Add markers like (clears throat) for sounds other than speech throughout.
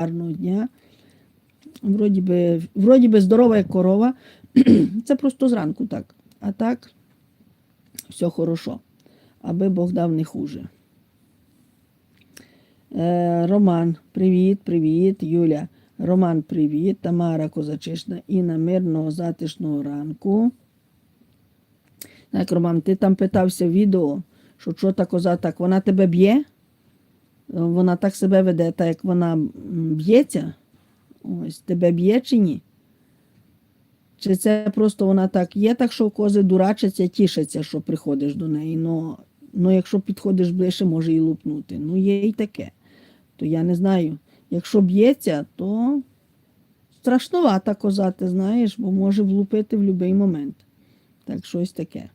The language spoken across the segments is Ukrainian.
гарного дня. Вроді би, вроді би здорова як корова. (clears throat) Це просто зранку так. А так, все хорошо. Аби Бог дав не хуже. Е, Роман, привіт, привіт, Юля. Роман, привіт. Тамара Козачишна. Інна, мирного, затишного ранку. Так, Роман, ти там питався в відео, що що та коза так, вона тебе б'є? Вона так себе веде, так як вона б'ється. Ось, тебе б'є чи ні? Чи це просто вона так є, так що кози дурачаться, тішаться, що приходиш до неї. Ну, ну якщо підходиш ближче, може і лупнути. Ну, є і таке. То я не знаю. Якщо б'ється, то страшновата коза, ти знаєш, бо може влупити в будь-який момент. Так, щось таке.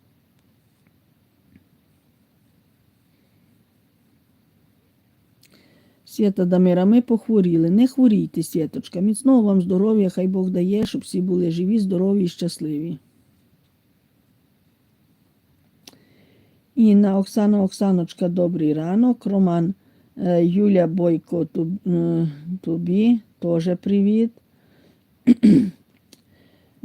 Свята Дамира, ми похворіли. Не хворійте, Святочка. Міцного вам здоров'я, хай Бог дає, щоб всі були живі, здорові і щасливі. Інна, Оксана, Оксаночка, добрий ранок. Роман, е, Юля Бойко, туб- е, тобі теж привіт.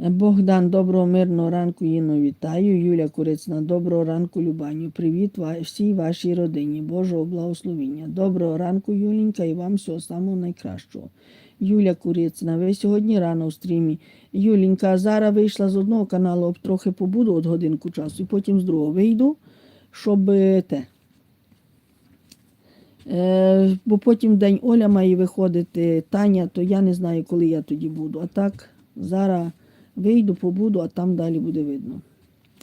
Богдан, доброго мирного ранку, Іно, вітаю. Юля Курицна, доброго ранку, Любаню. Привіт всій вашій родині. Божого благословіння. Доброго ранку, Юленька, і вам всього самого найкращого. Юля Курицна, ви сьогодні рано в стрімі. Юленька, зараз вийшла з одного каналу, трохи побуду от годинку часу, і потім з другого вийду, щоб е, те. Е, бо потім день Оля має виходити, Таня, то я не знаю, коли я тоді буду. А так, зараз вийду, побуду, а там далі буде видно.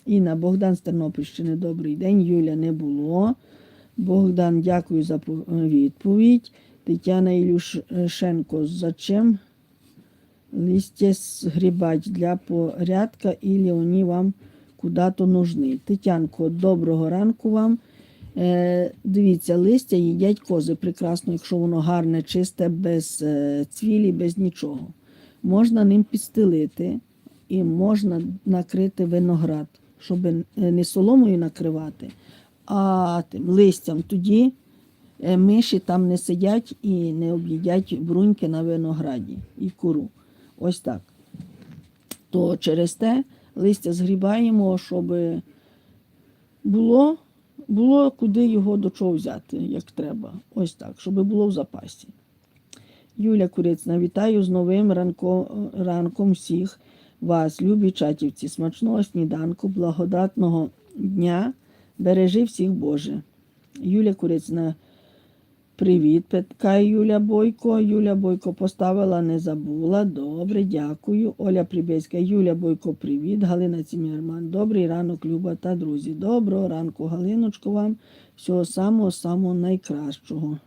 Інна, Богдан з Тернопільщини, добрий день. Юля не було. Богдан, дякую за відповідь. Тетяна Ілюшенко, зачем листья сгребать для порядка или они вам куда-то нужны? Тетянко, доброго ранку вам. Е, дивіться, листя їдять кози прекрасно, якщо воно гарне, чисте, без е, цвілі, без нічого. Можна ним підстелити і можна накрити виноград, щоб не соломою накривати, а тим листям. Тоді е, миші там не сидять і не об'їдять бруньки на винограді і куру. Ось так. То через те листя згрібаємо, щоб було, було куди його до чого взяти, як треба. Ось так, щоб було в запасі. Юля Курицна, вітаю з новим ранко, ранком всіх вас, любі чатівці. Смачного сніданку, благодатного дня. Бережи всіх Боже. Юля Курицна, привіт. Питкає Юля Бойко. Юля Бойко поставила, не забула. Добре, дякую. Оля Прибєцька, Юля Бойко, привіт. Галина Цімірман. Добрий ранок, Люба та друзі. Доброго ранку, Галиночко, вам. Всього самого самого найкращого.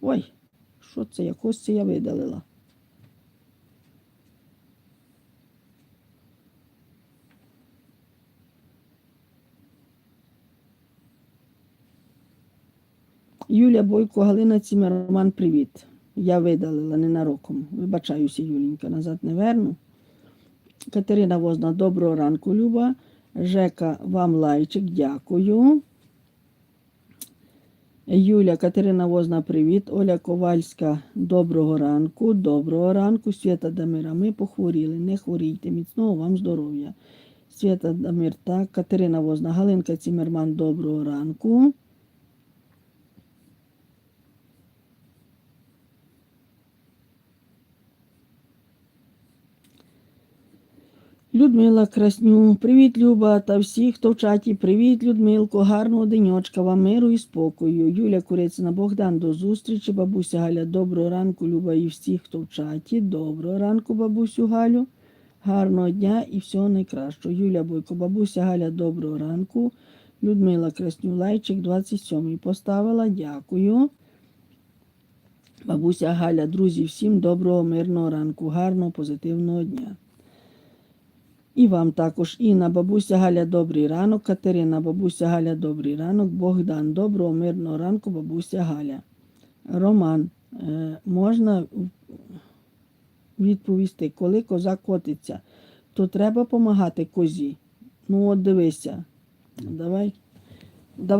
Ой, що це? Якось це я видалила. Юля Бойко, Галина Цімерман, привіт. Я видалила ненароком. Вибачаюся, Юленька, назад не верну. Катерина Возна, доброго ранку, Люба. Жека, вам лайчик, дякую. Юля Катерина Возна, привіт. Оля Ковальська, доброго ранку. Доброго ранку. Свята Дамира, ми похворіли. Не хворійте. Міцного вам здоров'я. Свята Дамир, так. Катерина Возна, Галинка Цімерман, доброго ранку. Людмила Красню, привіт, Люба та всі, хто в чаті. Привіт, Людмилко, гарного денечка, вам миру і спокою. Юля Курицина, Богдан, до зустрічі. Бабуся Галя, доброго ранку, Люба, і всі, хто в чаті. Доброго ранку, бабусю Галю. Гарного дня і всього найкращого. Юля Бойко, бабуся Галя, доброго ранку. Людмила Красню, лайчик 27 поставила. Дякую. Бабуся Галя, друзі, всім доброго, мирного ранку, гарного, позитивного дня. І вам також Інна, бабуся Галя, добрий ранок. Катерина, бабуся Галя, добрий ранок. Богдан, доброго, мирного ранку, бабуся Галя. Роман, е, можна відповісти, коли коза котиться, то треба допомагати козі. Ну, от дивися. Давай.